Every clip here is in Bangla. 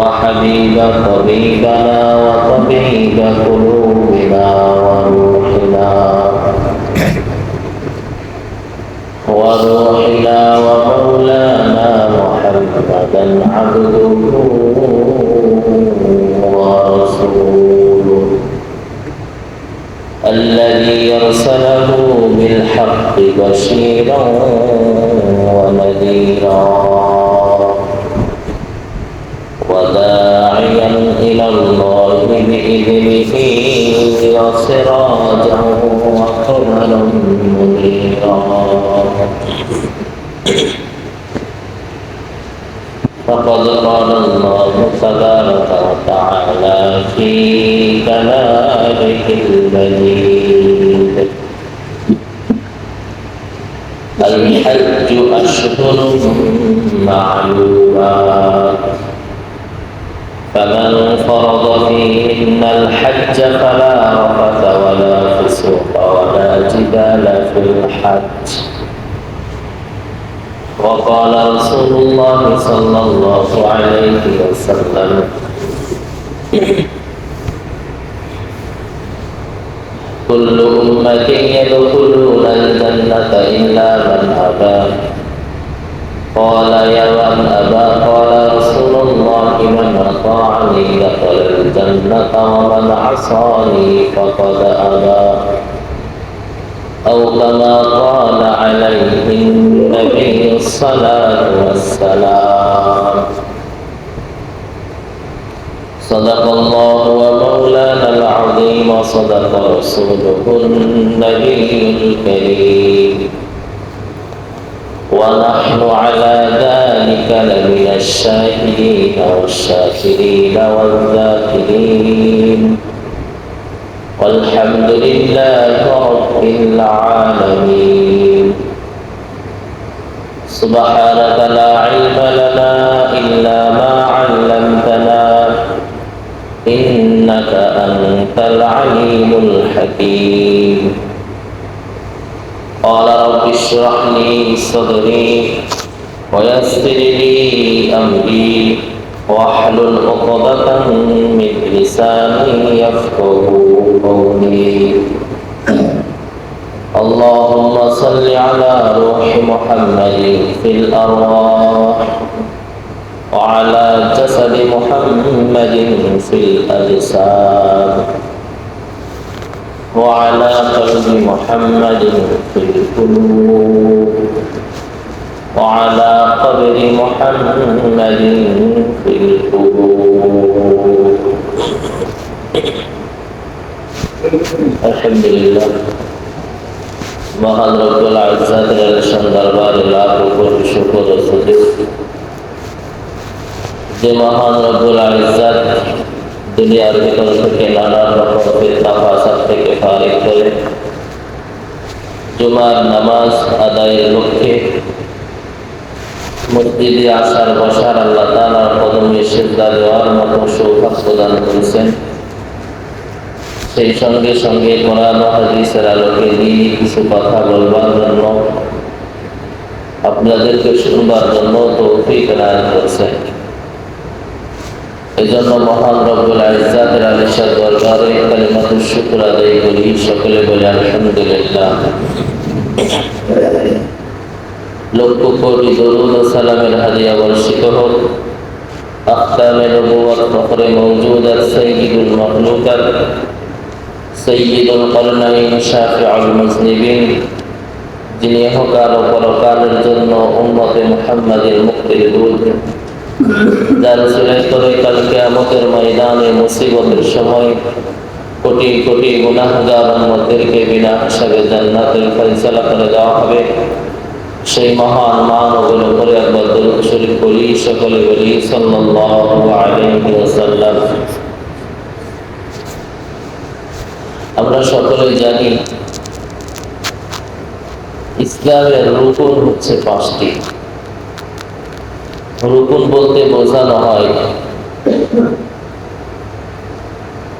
وحبيب طبيبنا وطبيب قلوبنا وروحنا. وروحنا ومولانا محمدا عبده ورسوله. الذي أرسله بالحق بشيرا ونذيرا. وداعيا إلى الله بإذنه وسراجا وقمرا منيرا. فقد قال الله تبارك وتعالى في كلامه المجيد. الحج أشهر معلومات. فمن فرض فيهن الحج فلا رفث ولا فسوق ولا جدال في الحج. وقال رسول الله صلى الله عليه وسلم كل أمة يدخلون الجنة إلا من أبى. قال يا من أبى قال رسول الله من أطاعني دخل الجنة ومن عصاني فقد أبى. أو كما قال عليه النبي الصلاة والسلام. صدق الله ومولانا العظيم وصدق رسوله النبي الكريم. ونحن على ذلك لمن الشاهدين والشاكرين والذاكرين. والحمد لله رب العالمين. سبحانك لا علم لنا إلا ما علمتنا إنك أنت العليم الحكيم. قال رب اشرح لي صدري ويسر لي أمري واحلل عقدة من لساني يفقه قولي. اللهم صل على روح محمد في الأرواح وعلى جسد محمد في الأجساد. وعلى قلب محمد في القلوب وعلى قبر محمد في القبور الحمد لله মহান রব্বুল আজ্জাতের আলিশান দরবারে লাখ কোটি শুকর ও সুদে যে মহান রব্বুল আজ্জাত দুনিয়ার ভিতর থেকে নানা রকম ফিতনা ফাসাদ থেকে ফারিক করে জুমার নামাজ আদায়ের লক্ষ্যে মসজিদে আসার বসার আল্লাহ তালার কদমে সিদ্ধা দেওয়ার মতো সৌভাগ্য প্রদান করেছেন সেই সঙ্গে সঙ্গে কোরআন হাদিসের আলোকে দিয়ে কিছু কথা বলবার জন্য আপনাদেরকে শুনবার জন্য তৌফিক দান করছেন এই জন্য মহান রব্বুল ইজ্জাতের আলিশার দরবারে কালিমাতুর শুকর আদায় করি। সকলে বলে আলহামদুলিল্লাহ। লক্ষ কোটি দরুদ ও সালামের হাদিয়া বর্ষিত হোক আখতামে নবুয়ত ফখরে মওজুদাত সাইয়্যিদুল মাখলুকাত সৈয়দুল করনাইন শাফিউল মুজনিবিন। যিনি ইহকাল ও পরকালের জন্য উম্মতে মুহাম্মাদের মুক্তির দূত। সকলে বলি সাল্লাল্লাহু আলাইহি ওয়াসাল্লাম। আমরা সকলে জানি ইসলামের রুকুন হচ্ছে পাঁচটি। রুকুন বলতে বোঝানো হয়।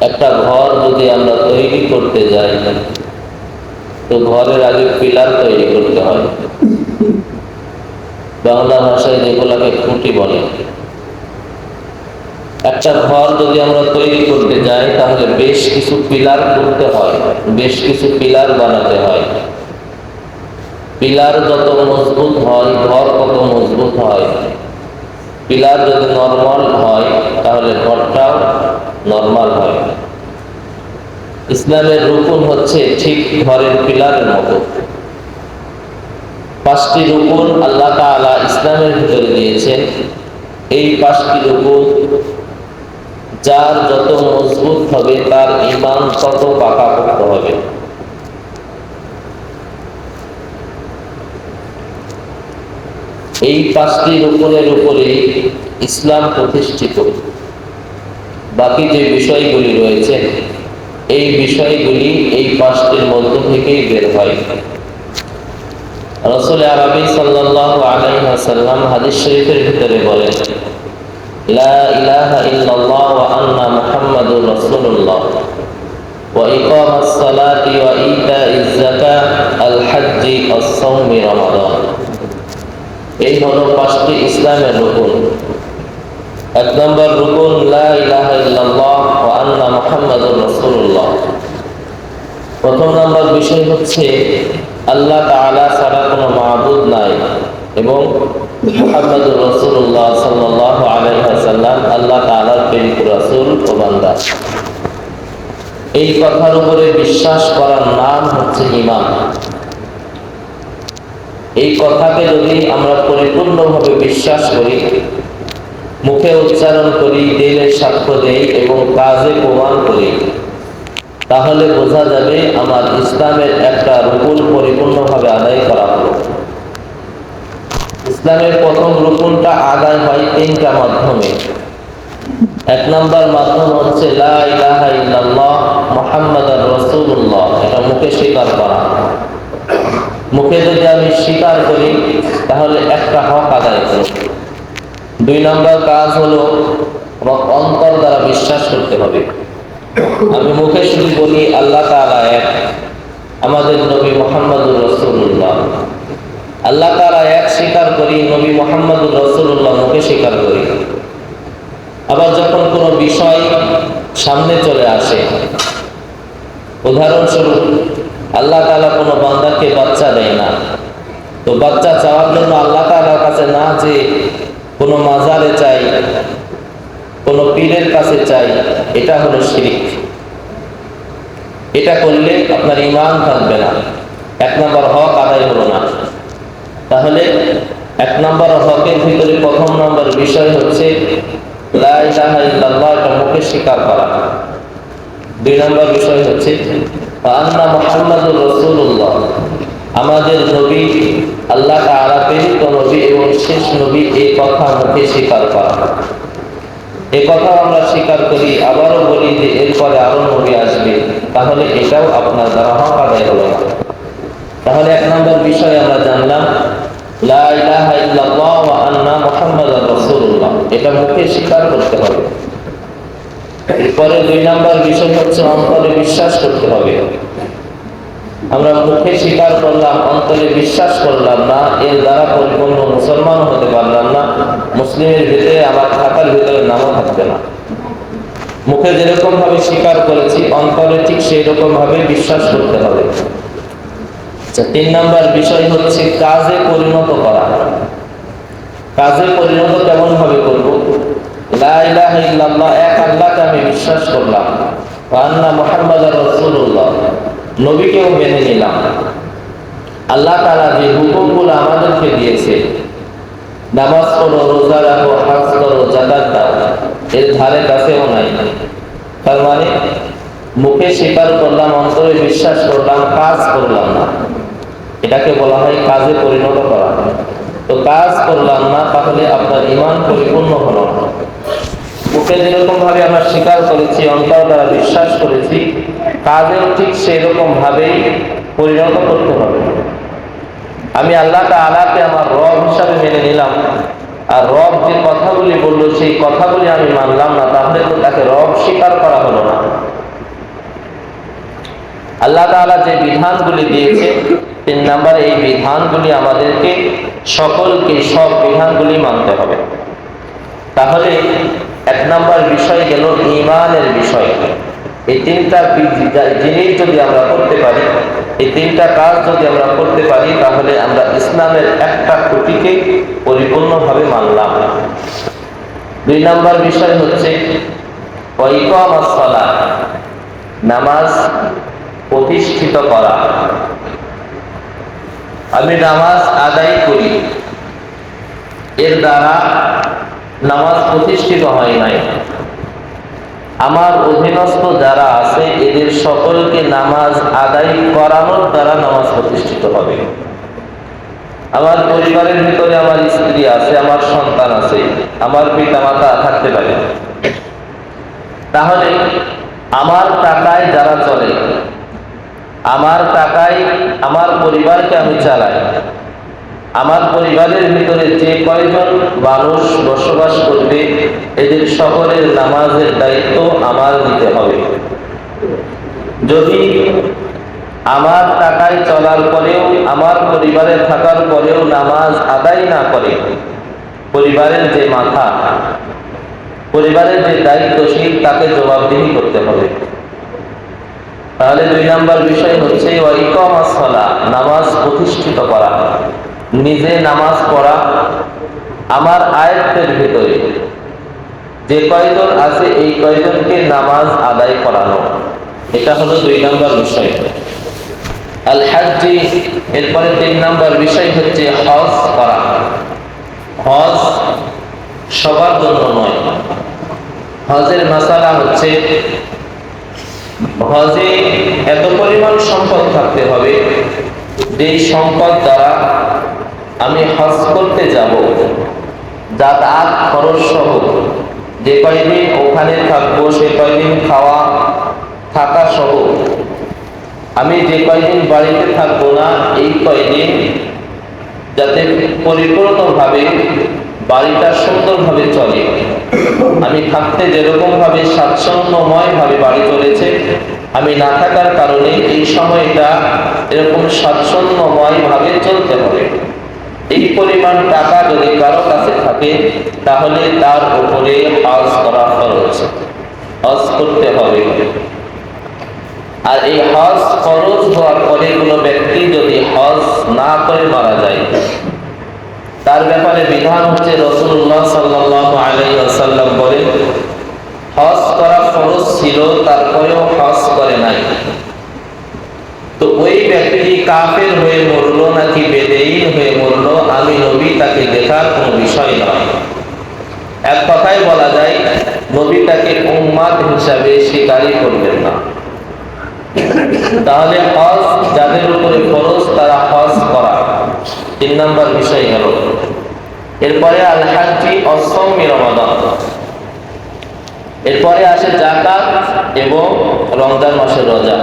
একটা ঘর যদি আমরা তৈরি করতে যাই, তো ঘরের আগে পিলার তৈরি করতে হয়। বাংলা ভাষায় যেগুলোকে খুঁটি বলে। একটা ঘর যদি আমরা তৈরি করতে যাই, তাহলে বেশ কিছু পিলার করতে হয়, বেশ কিছু পিলার বানাতে হয়। পিলার যত মজবুত হয়, ঘর কত মজবুত হয়। পিলার যদি নর্মাল হয়, তাহলে ঘরটাও নর্মাল হয়। ইসলামের রুকুন হচ্ছে ঠিক ঘরের পিলারের মতো। পাঁচটি রুকুন আল্লাহ তাআলা ইসলামের ভিতরে দিয়েছেন। এই পাঁচটি রুকুন, যার যত মজবুত হবে, তার ইমান তত পাকাপোক্ত হবে। এই পাঁচটি রুকুনের উপরে ইসলাম প্রতিষ্ঠিত। বাকি যে বিষয়গুলি রয়েছে, এই বিষয়গুলি এই পাঁচটির মধ্য থেকেই বের হয়। রসুল আরবি সাল্লাল্লাহু আলাইহি ওয়াসাল্লাম হাদিস শরীফের ভিতরে বলেন, লা এই হলো পাঁচটি ইসলামের রুকুন। এক নম্বর রুকুন প্রথম নম্বর বিষয় হচ্ছে, আল্লাহ তাআলা ছাড়া কোনো মাবুদ নাই এবং মুহাম্মদুর রাসূলুল্লাহ সাল্লাল্লাহু আলাইহি আল্লাহ তাআলার প্রেরিত রাসূল ও এই কথার উপরে বিশ্বাস করার নাম হচ্ছে ঈমান। এই কথাকে যদি আমরা পরিপূর্ণভাবে বিশ্বাস করি, মুখে উচ্চারণ করি, দিলে সাক্ষ্য দেই এবং কাজে প্রমাণ করি, তাহলে বোঝা যাবে আমার ইসলামের একটা রুকুন পরিপূর্ণভাবে আদায় করা হলো। ইসলামের প্রথম রুকুনটা আদায় হয় তিনটা মাধ্যমে। এক নম্বর মাধ্যম হচ্ছে মুহাম্মাদুর রাসূলুল্লাহ, এটা মুখে স্বীকার করা। মুখে যদি আমি স্বীকার করি, তাহলে একটা হক আদায় করব দুই নম্বর কাজ হলো অন্তর দ্বারা বিশ্বাস করতে হবে। আমি মুখে শুধু বলি, আল্লাহ তাআলা এক, আমাদের নবী মোহাম্মদুর রসুল্লাহ আল্লাহ তাআলা এক স্বীকার করি, নবী মোহাম্মদুর রসুল্লাহ মুখে স্বীকার করি। আবার যখন কোনো বিষয় সামনে চলে আসে, উদাহরণস্বরূপ আল্লাহ তালা কোনো বান্দাকে বাচ্চা দেয় না। তো বাচ্চা চাওয়ার জন্য আল্লাহ তাআলার কাছে না যে কোনো মাজারে চাই, কোনো পীরের কাছে চাই, এটা হলো শিরিক। এটা করলে আপনার ইমান থাকবে না। এক নম্বর হক আদায় হলো না। তাহলে এক নম্বর হকের ভিতরে প্রথম নম্বর বিষয় হচ্ছে মুখে স্বীকার করা। দুই নম্বর বিষয় হচ্ছে আমাদের নবী আল্লাহ প্রেরিত নবী এবং শেষ নবী এই কথা মুখে স্বীকার করা এ কথা আমরা স্বীকার করি, আবারও বলি যে এরপরে আরও নবী আসবে, তাহলে এটাও আপনার দ্বারা হক আদায় তাহলে এক নম্বর বিষয় আমরা জানলাম এটা মুখে স্বীকার করতে হবে। এরপরে দুই নম্বর বিষয় হচ্ছে অন্তরে বিশ্বাস করতে হবে। আমরা মুখে স্বীকার করলাম, অন্তরে বিশ্বাস করলাম না, এর দ্বারা পরিপূর্ণ মুসলমান হতে পারলাম না। মুসলিমের ভিতরে আমার খাতার ভিতরে নামও থাকবে না। মুখে যেরকম ভাবে স্বীকার করেছি, অন্তরে ঠিক সেই রকম ভাবে বিশ্বাস করতে হবে। আচ্ছা তিন নম্বর বিষয় হচ্ছে কাজে পরিণত করা। কাজে পরিণত কেমন ভাবে করব এক আল্লাহকে আমি বিশ্বাস করলাম। নিলাম। আল্লাহ যে আমাদেরকে দিয়েছে, নামাজ এর ধারে কাছেও নাই। তার মানে মুখে স্বীকার করলাম, অন্তরে বিশ্বাস করলাম, কাজ করলাম না। এটাকে বলা হয় কাজে পরিণত করা। তো কাজ করলাম না, তাহলে আপনার ইমান পরিপূর্ণ হলো মুখে যেরকম ভাবে আমরা স্বীকার করেছি, অন্তর দ্বারা বিশ্বাস করেছি, কাজেও ঠিক সেরকম ভাবেই পরিণত করতে হবে। আমি আল্লাহ তাআলাকে আমার রব হিসাবে মেনে নিলাম। আর রব যে কথাগুলি বলল, সেই কথাগুলি আমি মানলাম না, তাহলে তো তাকে রব স্বীকার করা হলো না। আল্লাহ তাআলা যে বিধানগুলি দিয়েছে, তিন নাম্বার এই বিধানগুলি আমাদেরকে সকলকে সব বিধানগুলি মানতে হবে। তাহলে এক নম্বর বিষয় গেল ইমানের বিষয়। এই তিনটা জিনিস যদি আমরা করতে পারি, এই তিনটা কাজ যদি আমরা করতে পারি, তাহলে আমরা ইসলামের একটা খুঁটিকে পরিপূর্ণভাবে মানলাম। দুই নম্বর বিষয় হচ্ছে নামাজ প্রতিষ্ঠিত করা। আমি নামাজ আদায় করি। এর দ্বারা নামাজ প্রতিষ্ঠিত হয় নাই। আমার অধীনস্থ যারা আছে, এদের সকলকে নামাজ আদায় করানোর দ্বারা নামাজ প্রতিষ্ঠিত হবে। আমার পরিবারের ভিতরে আমার স্ত্রী আছে, আমার সন্তান আছে, আমার পিতা মাতা থাকতে পারে। তাহলে আমার টাকায় যারা চলে, আমার টাকায় আমার পরিবারকে আমি চালাই। আমার পরিবারের ভিতরে যে কয়জন মানুষ বসবাস করবে, এদের সকলের নামাজের দায়িত্ব আমার নিতে হবে। যদি আমার টাকায় চলার পরেও, আমার পরিবারে থাকার পরেও নামাজ আদায় না করে, পরিবারের যে মাথা, পরিবারের যে দায়িত্বশীল, তাকে জবাবদিহি করতে হবে। তাহলে দুই নাম্বার বিষয় হচ্ছে নামাজ প্রতিষ্ঠিত করা। নিজে নামাজ পড়া আমার আয়ত্তের ভিতরে। যে কয়জন আছে, এই কয়জনকে নামাজ আদায় করানো? এটা হলো দুই নাম্বার বিষয়। আল হাজ্জি এরপরে তিন নাম্বার বিষয় হচ্ছে হজ করা। হজ সবার জন্য নয়। হজের মশালা হচ্ছে, হজে এত পরিমাণ সম্পদ থাকতে হবে, যেই সম্পদ দ্বারা আমি হজ করতে যাব। যাতায়াত খরচ সহ। যে কয়দিন ওখানে থাকব, সে কয়দিন খাওয়া, থাকা সহ। আমি যে কয়দিন বাড়িতে থাকব না, এই কয়দিন যাতে পরিপূর্ণভাবে বাড়িটা সুন্দরভাবে চলে। আমি থাকতে যেরকম ভাবে স্বাচ্ছন্দ্যময় ভাবে বাড়ি চলেছে, আমি না থাকার কারণে এই সময়টা এরকম স্বাচ্ছন্দ্যময় ভাবে চলতে হবে। এই পরিমাণ টাকা যদি কারও কাছে থাকে, তাহলে তার উপরে হজ করা খরচ। হজ করতে হবে। আর এই হজ খরচ হওয়ার পরে কোনো ব্যক্তি যদি হজ না করে মারা যায়, তার ব্যাপারে বিধান হচ্ছে রসুল্লাহ সাল্লাহ আলাইসাল্লাম বলে হজ করা খরচ ছিল, তারপরেও হজ করে নাই। তো ওই ব্যক্তি কাফের হয়ে মরলো নাকি বেদেইন হয়ে মরলো, আমি নবী তাকে দেখার কোনো বিষয় নয়। এক কথায় বলা যায় নবী তাকে উম্মাদ হিসাবে স্বীকারই করবেন না। তাহলে হজ যাদের উপরে খরচ তারা হজ করা। তিন নম্বর বিষয় গেল এরপরে আল হাজ্জি অসমি রমাদান। এরপরে আসে জাকাত এবং রমজান মাসের রোজা।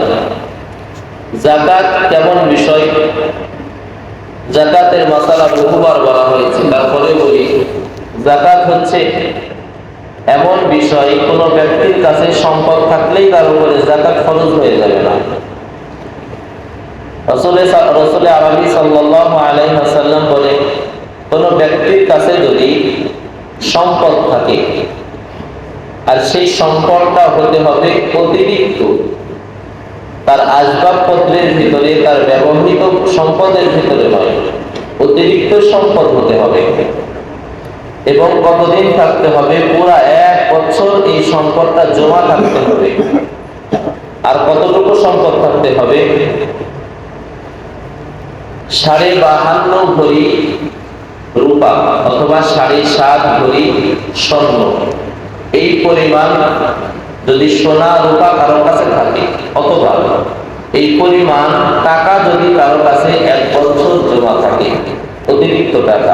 জাকাত কেমন বিষয়? জাকাতের মশালা বহুবার বলা হয়েছে, তারপরে বলি, জাকাত হচ্ছে এমন বিষয়, কোনো ব্যক্তির কাছে সম্পদ থাকলেই তার উপরে জাকাত খরচ হয়ে যাবে না। রসুলে রসুলে আরবি সাল্লাহ আলাইসাল্লাম বলে, কোনো ব্যক্তির কাছে যদি সম্পদ থাকে, আর সেই সম্পদটা হতে হবে অতিরিক্ত তার আসবাবপত্রের ভিতরে, তার ব্যবহৃত সম্পদের ভিতরে নয়, অতিরিক্ত সম্পদ হতে হবে। এবং কতদিন থাকতে হবে? পুরা এক বছর এই সম্পদটা জমা থাকতে হবে। আর কতটুকু সম্পদ থাকতে হবে? সাড়ে বাহান্ন ভরি রূপা অথবা সাড়ে সাত ভরি স্বর্ণ। এই পরিমাণ যদি সোনা রূপা কারও কাছে থাকে অথবা এই পরিমাণ টাকা যদি কারও কাছে এক বছর জমা থাকে, অতিরিক্ত টাকা,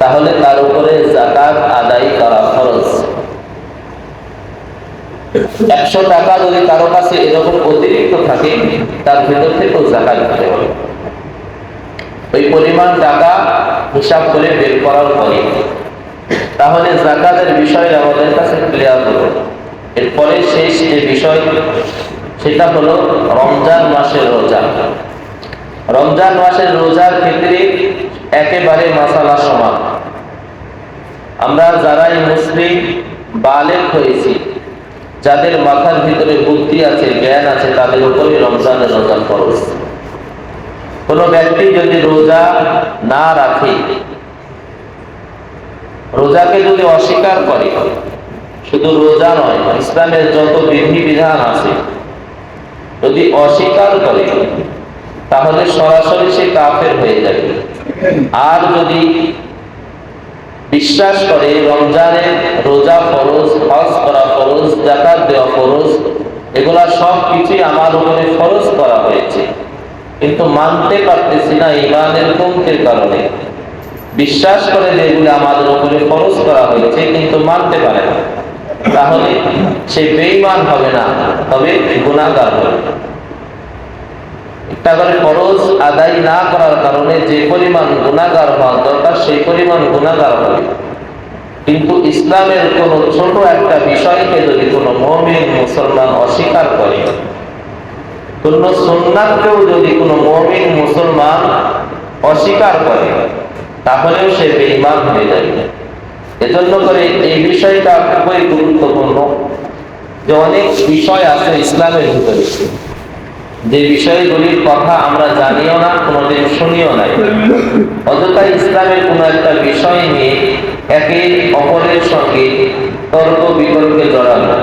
তাহলে তার উপরে জাকাত আদায় করা খরচ একশো টাকা যদি কারও কাছে এরকম অতিরিক্ত থাকে, তার ভেতর থেকেও জাকাত দিতে হবে। ওই পরিমাণ টাকা হিসাব করে বের করার পরে, তাহলে জাকাতের বিষয় আমাদের কাছে ক্লিয়ার হলো এরপরে শেষ যে বিষয়, সেটা হলো রমজান মাসের রোজা। রমজান মাসের রোজার ক্ষেত্রে একেবারে মাসালা সমান। আমরা যারাই মুসলিম, বালেক হয়েছি, যাদের মাথার ভিতরে বুদ্ধি আছে, জ্ঞান আছে, তাদের উপরে রমজানের রোজা খরচ কোনো ব্যক্তি যদি রোজা না রাখে, রোজাকে যদি অস্বীকার করে শুধু রোজা নয়, ইসলামের যত বিধি বিধান আছে, যদি অস্বীকার করে, তাহলে সরাসরি সে কাফের হয়ে যাবে। আর যদি বিশ্বাস করে, রমজানে রোজা ফরজ, হজ করা ফরজ জাকাত দেওয়া ফরজ, এগুলা সব কিছুই আমার উপরে ফরজ করা হয়েছে। কিন্তু মানতে পারতেছি না ইমানের কমতির কারণে। বিশ্বাস করে যে এগুলো আমাদের উপরে ফরজ করা হয়েছে, কিন্তু মানতে পারে না। তাহলে সে বেঈমান হবে না, তবে গুণাগার হবে। একটা করে ফরজ আদায় না করার কারণে যে পরিমাণ গুণাগার হওয়া দরকার, সেই পরিমাণ গুণাগার হবে। কিন্তু ইসলামের কোন ছোট একটা বিষয়কে যদি কোনো মমিন মুসলমান অস্বীকার করে কোন সুন্নাতকেও যদি কোনো মমিন মুসলমান অস্বীকার করে, তাহলেও সে বেঈমান হয়ে যাবে। এজন্য করে এই বিষয়টা খুবই গুরুত্বপূর্ণ যে অনেক বিষয় আছে ইসলামের ভিতরে। যে বিষয়গুলির কথা আমরা জানিও না, কোনোদিন শুনিও নাই। অযথা ইসলামের কোনো একটা বিষয় নিয়ে একে অপরের সঙ্গে তর্ক বিতর্কে জড়ানো।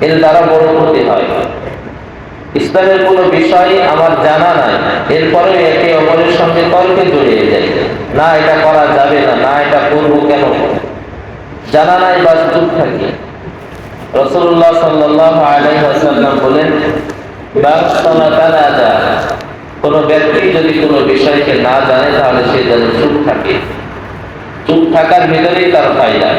এর দ্বারা বড় ক্ষতি হয়। ইসলামের কোনো বিষয় আমার জানা নাই। এরপরে একে অপরের সঙ্গে তর্কে জড়িয়ে যায়। না, এটা করা যাবে না না, এটা করব কেন? জানা নাই বা চুপ থাকি। রসুল্লাহ সাল্লাহ আলাইসাল্লাম বলেন কোন ব্যক্তি যদি কোনো বিষয়কে না জানে, তাহলে সে যেন চুপ থাকে। চুপ থাকার ভিতরেই তার ফায়দা।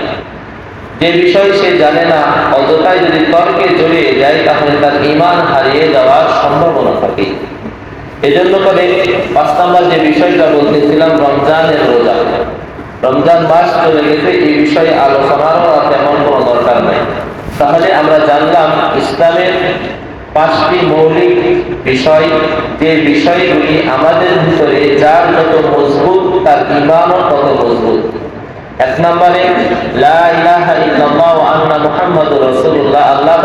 যে বিষয় সে জানে না অযথায় যদি তর্কে জড়িয়ে যায়, তাহলে তার ইমান হারিয়ে যাওয়ার সম্ভাবনা থাকে। এজন্য করে পাঁচ নম্বর যে বিষয়টা বলতেছিলাম, রমজানের রোজা। রমজান মাস চলে গেছে, এই বিষয়ে আলোচনারও তেমন কোনো দরকার নাই। তাহলে আমরা জানলাম, ইসলামের পাঁচটি মৌলিক বিষয়, যে বিষয়গুলি আমাদের ভিতরে যার যত মজবুত, তার ইমানও তত মজবুত। এক নম্বরে আল্লাহ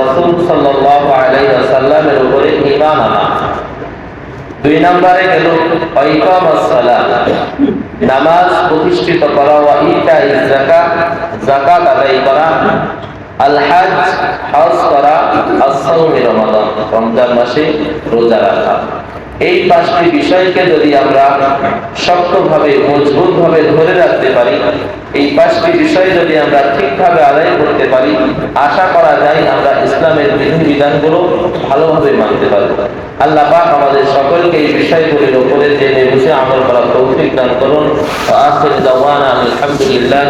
রাসূল সাল্লাল্লাহু আলাইহি ওয়াসাল্লামের উপরে ঈমান আনা। দুই নম্বরে গেল নামাজ প্রতিষ্ঠিত করা ওয়া ইতাই যাকাত। যাকাত আদায় করা। আলহাজ হজ হজ করা আসাউমি রমাদান। রমজান মাসে রোজা রাখা। এই পাঁচটি বিষয়কে যদি আমরা শক্তভাবে, মজবুতভাবে ধরে রাখতে পারি, এই পাঁচটি বিষয় যদি আমরা ঠিকভাবে আদায় করতে পারি, আশা করা যায় আমরা ইসলামের বিধি বিধানগুলো ভালোভাবে মানতে পারব। আল্লাহ পাক আমাদের সকলকে এই বিষয়গুলির উপরে জেনে বুঝে আমল করা তৌফিক দান করুন। আলহামদুলিল্লাহ